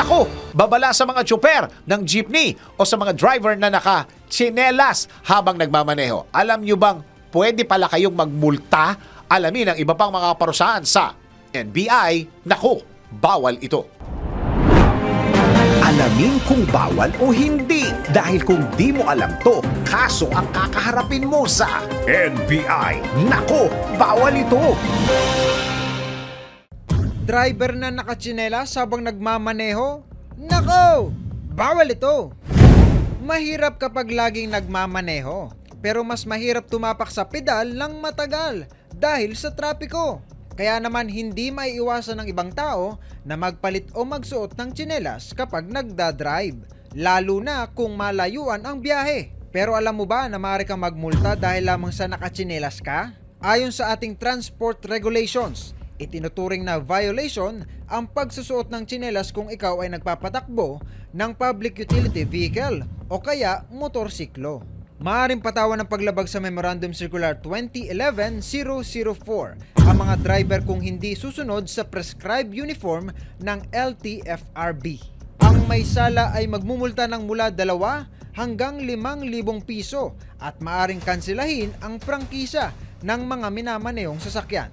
Nako, babala sa mga tsuper ng jeepney o sa mga driver na naka-chinelas habang nagmamaneho. Alam nyo bang pwede pala kayong magmulta? Alamin ang iba pang mga parusahan sa NBI. Nako, bawal ito. Alamin kung bawal o hindi. Dahil kung di mo alam to, kaso ang kakaharapin mo sa NBI. Nako, bawal ito. Driver na nakatsinelas habang nagmamaneho? Nako! Bawal ito! Mahirap kapag laging nagmamaneho. Pero mas mahirap tumapak sa pedal ng matagal dahil sa trapiko. Kaya naman hindi maiiwasan ng ibang tao na magpalit o magsuot ng tsinelas kapag nagda-drive. Lalo na kung malayuan ang biyahe. Pero alam mo ba na maaari kang magmulta dahil lamang sa nakatsinelas ka? Ayon sa ating transport regulations, Itinuturing na violation ang pagsusuot ng tsinelas kung ikaw ay nagpapatakbo ng public utility vehicle o kaya motorsiklo. Maaaring patawan ng paglabag sa Memorandum Circular 2011-004 ang mga driver kung hindi susunod sa prescribed uniform ng LTFRB. Ang may sala ay magmumulta ng mula 2 hanggang 5,000 piso at maaring kansilahin ang prangkisa ng mga minamanehong sasakyan.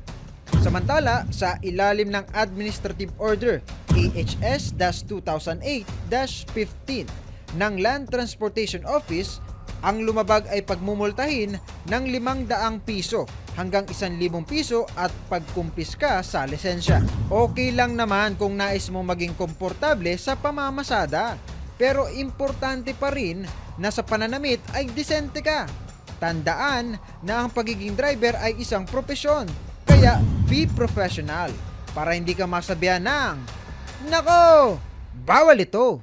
Samantala, sa ilalim ng Administrative Order AHS-2008-15 ng Land Transportation Office, ang lumabag ay pagmumultahin ng 500 piso hanggang 1,000 piso at pagkumpiska sa lisensya. Okay lang naman kung nais mo maging komportable sa pamamasada. Pero importante pa rin na sa pananamit ay disente ka. Tandaan na ang pagiging driver ay isang propesyon kaya, be professional para hindi ka masabihan ng, Nako! Bawal ito!